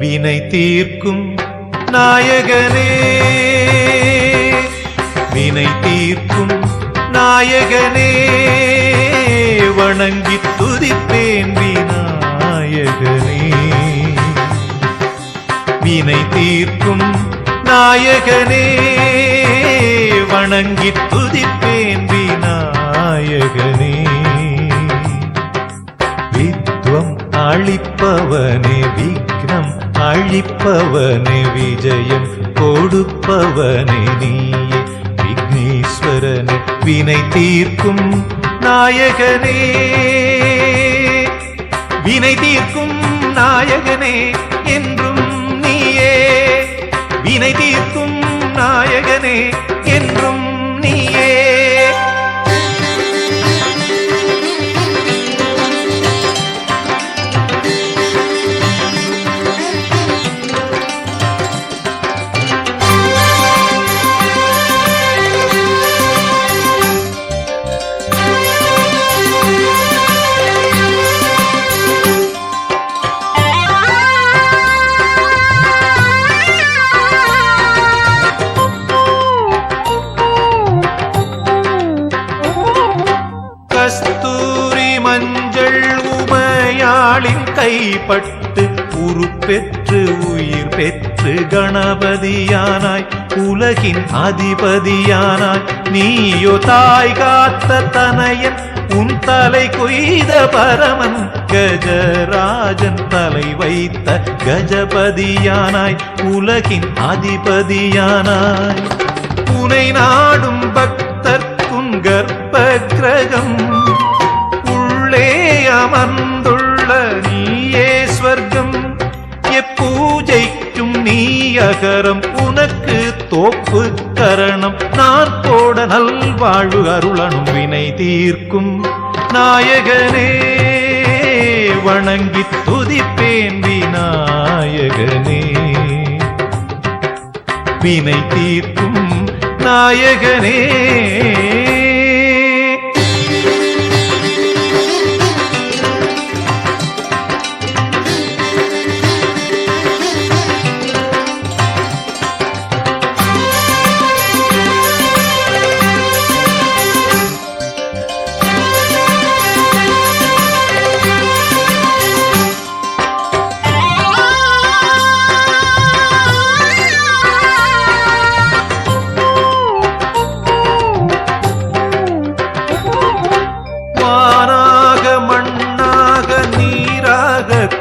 வினை தீர்க்கும் நாயகனே. வினை தீர்க்கும் நாயகனே. வணங்கி துதிப்பேன் விநாயகனே. வினை தீர்க்கும் நாயகனே. வணங்கி துதிப்பேன் விநாயகனே. வித்வம் அளிப்பவனே விக்னம் அழிப்பவனே விஜயம் கொடுப்பவனே நீயே விக்னேஸ்வரனே வினை தீர்க்கும் நாயகனே. வினை தீர்க்கும் நாயகனே என்றும் நீயே. வினை தீர்க்கும் நாயகனே என்றும் நீயே. கைப்பட்டு உரு பெற்று உயிர் பெற்று கணபதியானாய் உலகின் அதிபதியானாய். நீயோ தாய் காத்த தனையன் உன் தலை கொய்த பரமன் கஜராஜன் தலை வைத்த கஜபதியானாய் உலகின் அதிபதியானாய். புனை நாடும் பக்தர்க்கும் கர்ப்ப கிரகம் உள்ளே அமர்ந்துள்ள நகரம் உனக்கு தோப்பு கரணம் நான் போட நல்வாழ்வு அருளனும் வினை தீர்க்கும். நாயகனே வணங்கி துதிப்பேன் விநாயகனே. வினை தீர்க்கும் நாயகனே.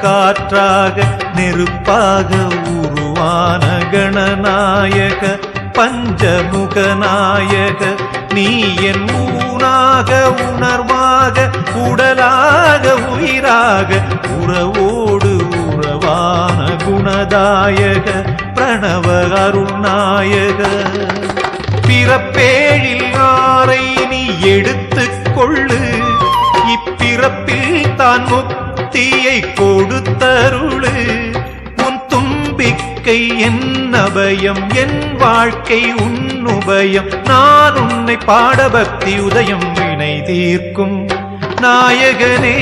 காற்றாக நெருப்பாக உருவான கணநாயக பஞ்சமுக நாயக நீ என் மூனாக உணர்வாக உடலாக உயிராக உறவோடு உறவான குணதாயக பிரணவ அருள்நாயக பிறப்பேழில் நாரை நீ எடுத்துக் கொள்ளு. இப்பிறப்பில் தான் முக்தியை கொடுத்தருளு. உன் தும்பிக்கை என் அபயம் என் வாழ்க்கை உன்னுபயம் நான் உன்னை பாட பக்தி உதயம் வினை தீர்க்கும். நாயகனே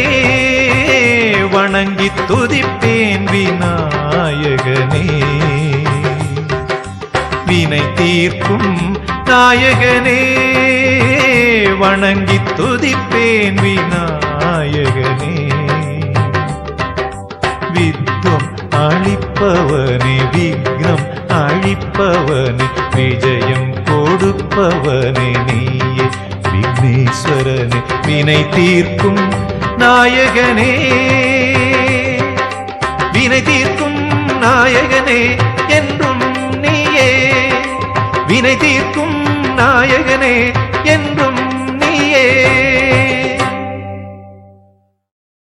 வணங்கி துதிப்பேன் விநாயகனே. வினை தீர்க்கும் நாயகனே வணங்கி துதிப்பேன் விநாயகனே. அழிப்பவனே அளிப்பவனே விக்னம் அழிப்பவனே விஜயம் கொடுப்பவனே நீயே விக்னேஸ்வரனே வினை தீர்க்கும் நாயகனே. வினை தீர்க்கும் நாயகனே என்றும் நீயே வினை தீர்க்கும் நாயகனே என்றும்